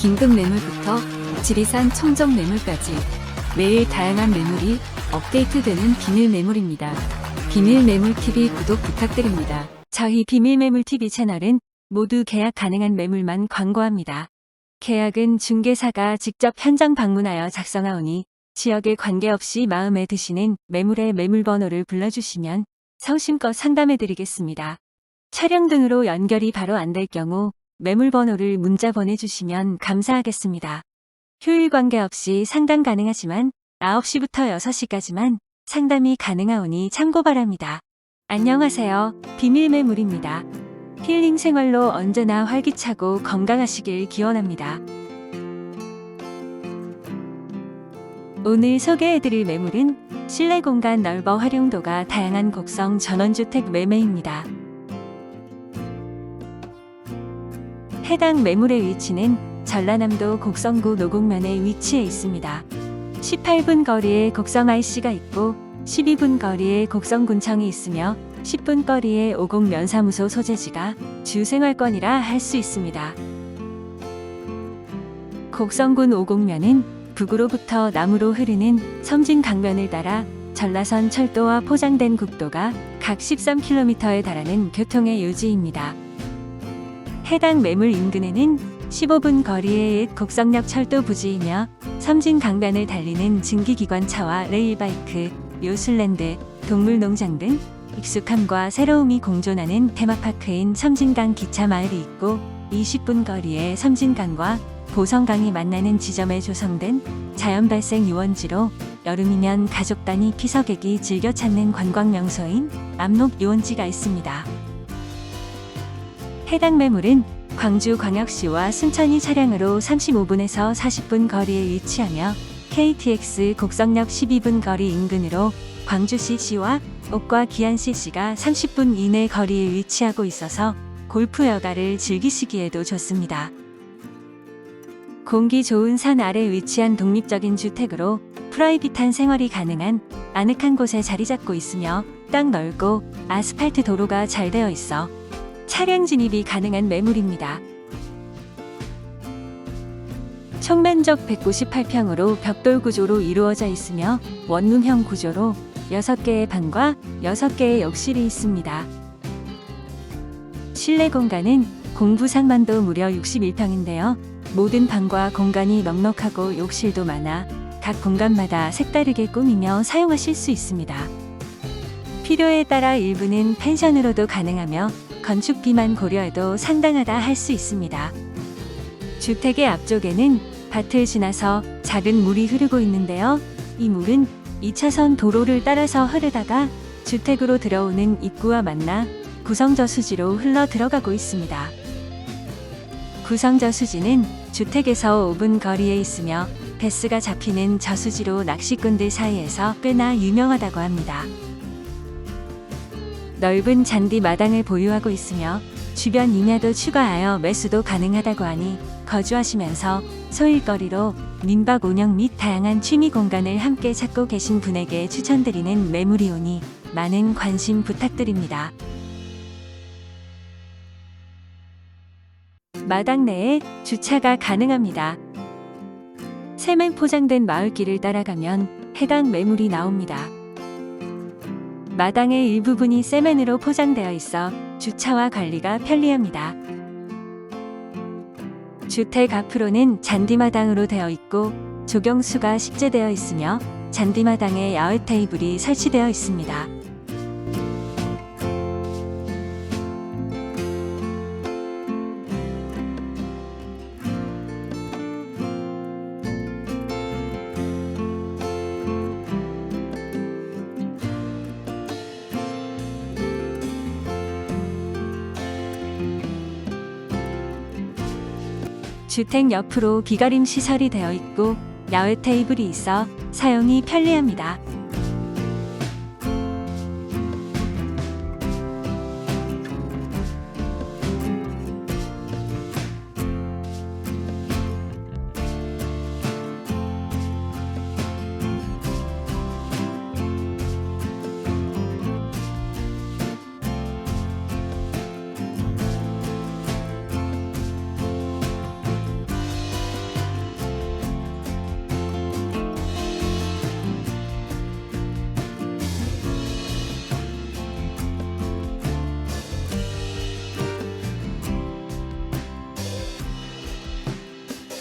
긴급 매물부터 지리산 청정 매물까지 매일 다양한 매물이 업데이트되는 비밀 매물입니다. 비밀 매물 TV 구독 부탁드립니다. 저희 비밀 매물 TV 채널은 모두 계약 가능한 매물만 광고합니다. 계약은 중개사가 직접 현장 방문하여 작성하오니 지역에 관계없이 마음에 드시는 매물의 매물 번호를 불러주시면 성심껏 상담해드리겠습니다. 촬영 등으로 연결이 바로 안 될 경우 매물 번호를 문자 보내주시면 감사하겠습니다. 휴일 관계없이 상담 가능하지만 9시부터 6시까지만 상담이 가능하오니 참고 바랍니다. 안녕하세요. 비밀 매물입니다. 힐링 생활로 언제나 활기차고 건강하시길 기원합니다. 오늘 소개해드릴 매물은 실내 공간 넓어 활용도가 다양한 곡성 전원주택 매매입니다. 해당 매물의 위치는 전라남도 곡성구 노곡면에 위치해 있습니다. 18분 거리에 곡성 IC가 있고 12분 거리에 곡성군청이 있으며 10분 거리에 오곡면 사무소 소재지가 주생활권이라 할 수 있습니다. 곡성군 오곡면은 북으로부터 남으로 흐르는 섬진 강변을 따라 전라선 철도와 포장된 국도가 각 13km에 달하는 교통의 요지입니다. 해당 매물 인근에는 15분 거리에 옛 곡성역 철도 부지이며 섬진 강변을 달리는 증기기관차와 레일바이크, 요술랜드, 동물농장 등 익숙함과 새로움이 공존하는 테마파크인 섬진강 기차마을이 있고 20분 거리에 섬진강과 보성강이 만나는 지점에 조성된 자연발생 유원지로 여름이면 가족 단위 피서객이 즐겨 찾는 관광 명소인 압록 유원지가 있습니다. 해당 매물은 광주광역시와 순천이 차량으로 35분에서 40분 거리에 위치하며 KTX 곡성역 12분 거리 인근으로 광주CC와 옥과 기안CC가 30분 이내 거리에 위치하고 있어서 골프 여가를 즐기시기에도 좋습니다. 공기 좋은 산 아래 위치한 독립적인 주택으로 프라이빗한 생활이 가능한 아늑한 곳에 자리 잡고 있으며 땅 넓고 아스팔트 도로가 잘 되어 있어 차량 진입이 가능한 매물입니다. 총면적 198평으로 벽돌 구조로 이루어져 있으며 원룸형 구조로 6개의 방과 6개의 욕실이 있습니다. 실내 공간은 공부 상만도 무려 61평인데요. 모든 방과 공간이 넉넉하고 욕실도 많아 각 공간마다 색다르게 꾸미며 사용하실 수 있습니다. 필요에 따라 일부는 펜션으로도 가능하며 건축비만 고려해도 상당하다 할 수 있습니다. 주택의 앞쪽에는 밭을 지나서 작은 물이 흐르고 있는데요. 이 물은 2차선 도로를 따라서 흐르다가 주택으로 들어오는 입구와 만나 구성저수지로 흘러 들어가고 있습니다. 구성저수지는 주택에서 5분 거리에 있으며 배스가 잡히는 저수지로 낚시꾼들 사이에서 꽤나 유명하다고 합니다. 넓은 잔디 마당을 보유하고 있으며 주변 임야도 추가하여 매수도 가능하다고 하니 거주하시면서 소일거리로 민박 운영 및 다양한 취미 공간을 함께 찾고 계신 분에게 추천드리는 매물이 오니 많은 관심 부탁드립니다. 마당 내에 주차가 가능합니다. 세면 포장된 마을길을 따라가면 해당 매물이 나옵니다. 마당의 일부분이 세면으로 포장되어 있어 주차와 관리가 편리합니다. 주택 앞으로는 잔디마당으로 되어 있고 조경수가 식재되어 있으며 잔디마당에 야외 테이블이 설치되어 있습니다. 주택 옆으로 비가림 시설이 되어 있고 야외 테이블이 있어 사용이 편리합니다.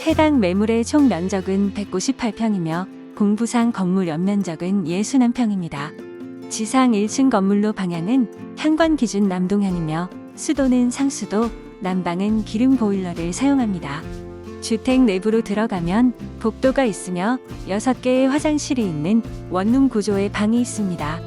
해당 매물의 총 면적은 198평이며 공부상 건물 연면적은 61평입니다. 지상 1층 건물로 방향은 현관 기준 남동향이며 수도는 상수도, 난방은 기름 보일러를 사용합니다. 주택 내부로 들어가면 복도가 있으며 6개의 화장실이 있는 원룸 구조의 방이 있습니다.